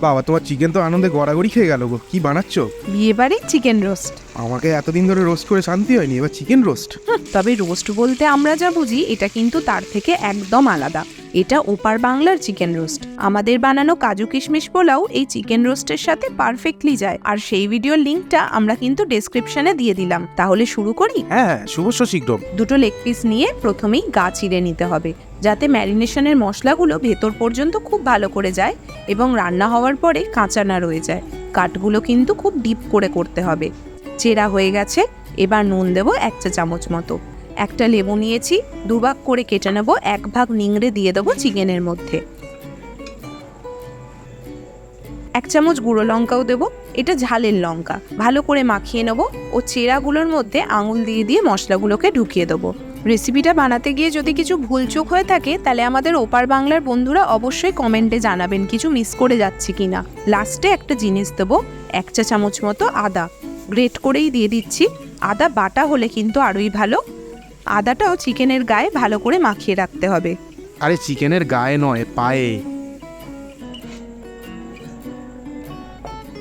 বাবা তোমার চিকেন তো আনন্দে গড়াগড়ি খেয়ে গেল গো। কি বানাচ্ছ? বিয়ে বাড়ির চিকেন রোস্ট আমাকে এতদিন ধরে রোস্ট করে শান্তি হয়নি এবার চিকেন রোস্ট তবে রোস্ট বলতে আমরা যা বুঝি এটা কিন্তু তার থেকে একদম আলাদা। এটা ওপার বাংলার চিকেন রোস্ট। আমাদের বানানো কাজু কিশমিশ পোলাও এই চিকেন রোস্টের সাথে পারফেক্টলি যায়। আর সেই ভিডিওর লিঙ্কটা আমরা কিন্তু ডেসক্রিপশনে দিয়ে দিলাম। তাহলে শুরু করি? হ্যাঁ হ্যাঁ শুভস্য শীঘ্রম দুটো লেগ পিস নিয়ে প্রথমেই গা চিড়ে নিতে হবে যাতে ম্যারিনেশনের মশলাগুলো ভেতর পর্যন্ত খুব ভালো করে যায় এবং রান্না হওয়ার পরে কাঁচা না রয়ে যায়। কাটগুলো কিন্তু খুব ডিপ করে করতে হবে। চেরা হয়ে গেছে এবার নুন দেবো এক চা চামচ মতো। একটা লেবু নিয়েছি দুভাগ করে কেটে নেব, এক ভাগ নিংড়ে দিয়ে দেবো চিকেনের মধ্যে। এক চামচ গুঁড়ো লঙ্কাও দেবো, এটা ঝালের লঙ্কা। ভালো করে মাখিয়ে নেব ও চেরাগুলোর মধ্যে আঙুল দিয়ে দিয়ে মশলাগুলোকে ঢুকিয়ে দেবো। রেসিপিটা বানাতে গিয়ে যদি কিছু ভুলচুক হয়ে থাকে, তাহলে আমাদের ওপার বাংলার বন্ধুরা অবশ্যই কমেন্টে জানাবেন কিছু মিস করে যাচ্ছে কিনা। লাস্টে একটা জিনিস দেবো, এক চা চামচ মতো আদা। গ্রেট করেই দিয়ে দিচ্ছি। আদা বাটা হলে কিন্তু আরোই ভালো। আদাটাও চিকেনের গায়ে ভালো করে মাখিয়ে রাখতে হবে। আরে চিকেনের গায়ে নয় পায়ে।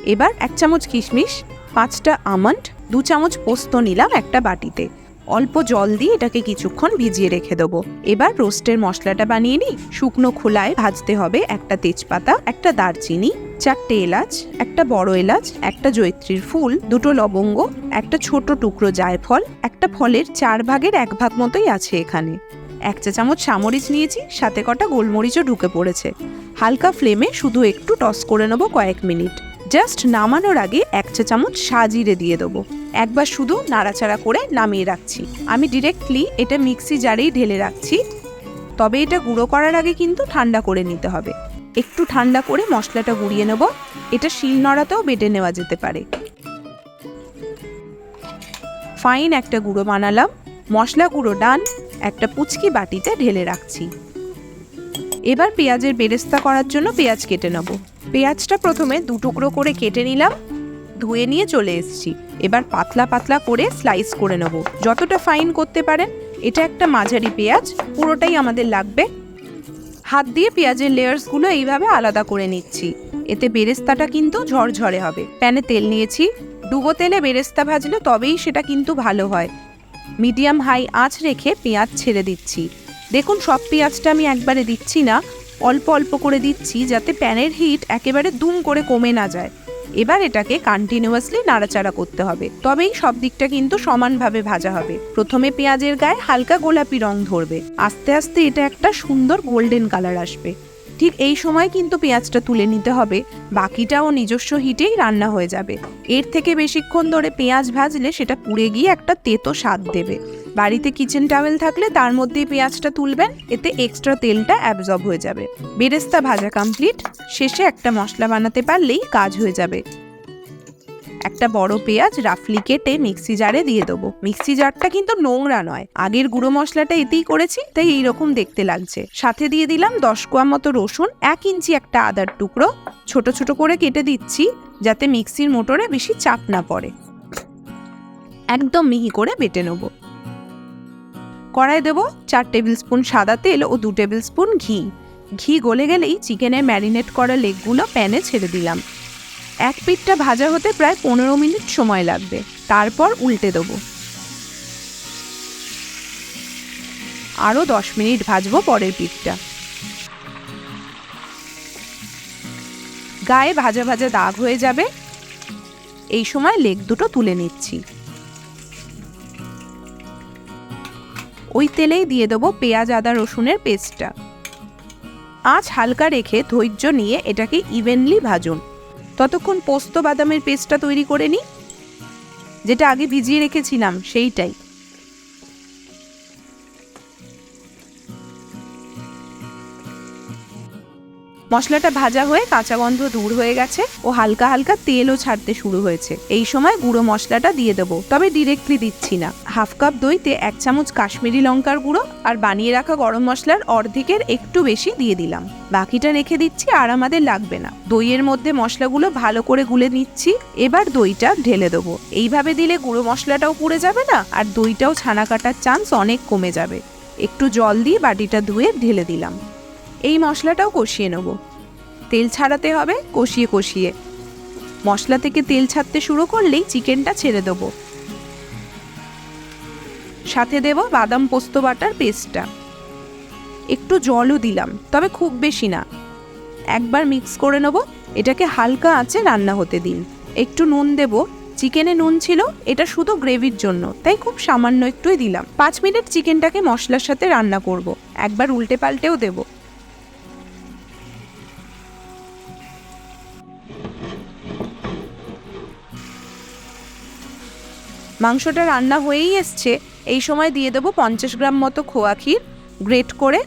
এবার এক চামচ কিশমিশ পাঁচটা আমন্ড দু চামচ পোস্ত নিলাম একটা বাটিতে। অল্প জল দিয়ে এটাকে কিছুক্ষণ ভিজিয়ে রেখে দেবো। এবার রোস্টের মশলাটা বানিয়ে নিই। শুকনো খোলায় ভাজতে হবে একটা তেজপাতা একটা দারচিনি চারটে এলাচ, একটা বড় এলাচ, একটা জৈত্রীর ফুল, দুটো লবঙ্গ, একটা ছোট টুকরো জায়ফল, একটা ফলের চার ভাগের এক ভাগ মতোই আছে এখানে। এক চা চামচ সামরিচ নিয়েছি, সাথে কটা গোলমরিচও ঢুকে পড়েছে। হালকা ফ্লেমে শুধু একটু টস করে নেব কয়েক মিনিট। জাস্ট নামানোর আগে এক চা চামচ সাজিরে দিয়ে দেবো। একবার শুধু নাড়াচাড়া করে নামিয়ে রাখছি। আমি ডিরেক্টলি এটা মিক্সি জারেই ঢেলে রাখছি। তবে এটা গুঁড়ো করার আগে কিন্তু ঠান্ডা করে নিতে হবে। একটু ঠান্ডা করে মশলাটা গুঁড়িয়ে নেব। এটা শিল নড়াতেও বেটে নেওয়া যেতে পারে। ফাইন একটা গুঁড়ো বানালাম। মশলা গুঁড়ো ডান, একটা পুচকি বাটিতে ঢেলে রাখছি। এবার পেঁয়াজের বেরেস্তা করার জন্য পেঁয়াজ কেটে নেব। পেঁয়াজটা প্রথমে দু টুকরো করে কেটে নিলাম। ধুয়ে নিয়ে চলে এসেছি। এবার পাতলা পাতলা করে স্লাইস করে নেব। যতটা ফাইন করতে পারেন, এটা একটা মাঝারি পেঁয়াজ, পুরোটাই আমাদের লাগবে। হাত দিয়ে পেঁয়াজের লেয়ার্সগুলো এইভাবে আলাদা করে নিচ্ছি। এতে বেরেস্তাটা কিন্তু ঝরঝরে হবে। প্যানে তেল নিয়েছি। ডুবো তেলে বেরেস্তা ভাজলে তবেই সেটা কিন্তু ভালো হয়। মিডিয়াম হাই আঁচ রেখে পেঁয়াজ ছেড়ে দিচ্ছি। দেখুন, সব পেঁয়াজটা আমি একবারে দিচ্ছি না। অল্প অল্প করে দিচ্ছি যাতে প্যানের হিট একেবারে দুম করে কমে না যায়। এবার এটাকে কন্টিনিউয়াসলি নাড়াচাড়া করতে হবে। তবেই সব দিকটা কিন্তু সমানভাবে ভাজা হবে। প্রথমে পেঁয়াজের গায়ে হালকা গোলাপি রং ধরবে। আস্তে আস্তে এটা একটা সুন্দর গোল্ডেন কালার আসবে। ঠিক এই সময় কিন্তু পেঁয়াজটা তুলে নিতে হবে। বাকিটাও নিজস্ব হিটেই রান্না হয়ে যাবে। এর থেকে বেশিক্ষণ ধরে পেঁয়াজ ভাজলে সেটা পুড়ে গিয়ে একটা তেতো স্বাদ দেবে। বাড়িতে কিচেন টাওয়েল থাকলে তার মধ্যেই পেঁয়াজটা তুলবেন, এতে এক্সট্রা তেলটা অ্যাবজর্ব হয়ে যাবে। বেরেস্তা ভাজা কমপ্লিট শেষে একটা মশলা বানাতে পারলেই কাজ হয়ে যাবে। একটা বড় পেঁয়াজ রাফলি কেটে মিক্সি জারে দিয়ে দেবো। মিক্সি জারটা কিন্তু নোংরা নয়, আগের গুঁড়ো মশলাটা এতেই করেছি, তাই এইরকম দেখতে লাগছে। সাথে দিয়ে দিলাম দশ কোয়া মতো রসুন, এক ইঞ্চি একটা আদার টুকরো। ছোট ছোট করে কেটে দিচ্ছি, যাতে মিক্সির মোটরে বেশি চাপ না পড়ে। একদম মিহি করে বেটে নেব। কড়াই দেবো চার টেবিল স্পুন সাদা তেল ও দু টেবিল স্পুন ঘি। ঘি গলে গেলেই চিকেনে ম্যারিনেট করা লেগগুলো প্যানে ছেড়ে দিলাম। এক পিঠটা ভাজা হতে প্রায় পনেরো মিনিট সময় লাগবে। তারপর উল্টে দেবো। আরও দশ মিনিট ভাজবো পরের পিঠটা। গায়ে ভাজা ভাজা দাগ হয়ে যাবে। এই সময় লেগ দুটো তুলে নিচ্ছি। ওই তেলেই দিয়ে দেবো পেঁয়াজ, আদা, রসুনের পেস্টটা। আঁচ হালকা রেখে ধৈর্য নিয়ে এটাকে ইভেনলি ভাজুন। ততক্ষণ পোস্ত বাদামের পেস্টটা তৈরি করে নিই। যেটা আগে ভিজিয়ে রেখেছিলাম সেইটাই। মশলাটা ভাজা হয়ে কাঁচা গন্ধ দূর হয়ে গেছে ও হালকা হালকা তেলও ছাড়তে শুরু হয়েছে। এই সময় গুঁড়ো মশলাটা দিয়ে দেবো, তবে ডিরেক্টলি দিচ্ছি না। হাফ কাপ দইতে এক চামচ কাশ্মীরি লঙ্কার গুঁড়ো আর বানিয়ে রাখা গরম মশলার অর্ধেকের একটু বেশি দিয়ে দিলাম। বাকিটা রেখে দিচ্ছি, আর আমাদের লাগবে না। দইয়ের মধ্যে মশলাগুলো ভালো করে গুলে নিচ্ছি, এবার দইটা ঢেলে দেবো। এইভাবে দিলে গুঁড়ো মশলাটাও পুড়ে যাবে না, আর দইটাও ছানা কাটার চান্স অনেক কমে যাবে। একটু জল দিয়ে বাটিটা ধুয়ে ঢেলে দিলাম। এই মশলাটাও কষিয়ে নেব। তেল ছাড়াতে হবে কষিয়ে কষিয়ে। মশলা থেকে তেল ছাড়তে শুরু করলেই চিকেনটা ছেড়ে দেবো। সাথে দেব বাদাম পোস্ত বাটার পেস্টটা। একটু জলও দিলাম, তবে খুব বেশি না। একবার মিক্স করে নেব, এটাকে হালকা আঁচে রান্না হতে দিন। একটু নুন দেব, চিকেনে নুন ছিল, এটা শুধু গ্রেভির জন্য, তাই খুব সামান্য একটুই দিলাম। পাঁচ মিনিট চিকেনটাকে মশলার সাথে রান্না করব, একবার উল্টে পাল্টেও দেব। মাংসটা রান্না হয়েই এসছে। এই সময় দিয়ে দেবো পঞ্চাশ গ্রাম মতো খোয়া ক্ষীর, গ্রেট করে,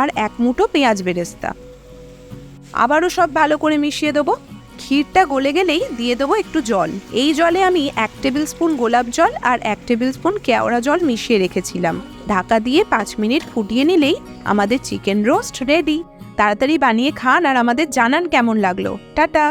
আর এক মুঠো পেঁয়াজ বেরেস্তা। আবারও সব ভালো করে মিশিয়ে দেবো। ক্ষীরটা গলে গেলেই দিয়ে দেবো একটু জল। এই জলে আমি এক টেবিল স্পুন গোলাপ জল আর এক টেবিল স্পুন কেওড়া জল মিশিয়ে রেখেছিলাম। ঢাকা দিয়ে পাঁচ মিনিট ফুটিয়ে নিলেই আমাদের চিকেন রোস্ট রেডি। তাড়াতাড়ি বানিয়ে খান আর আমাদের জানান কেমন লাগল। টাটা!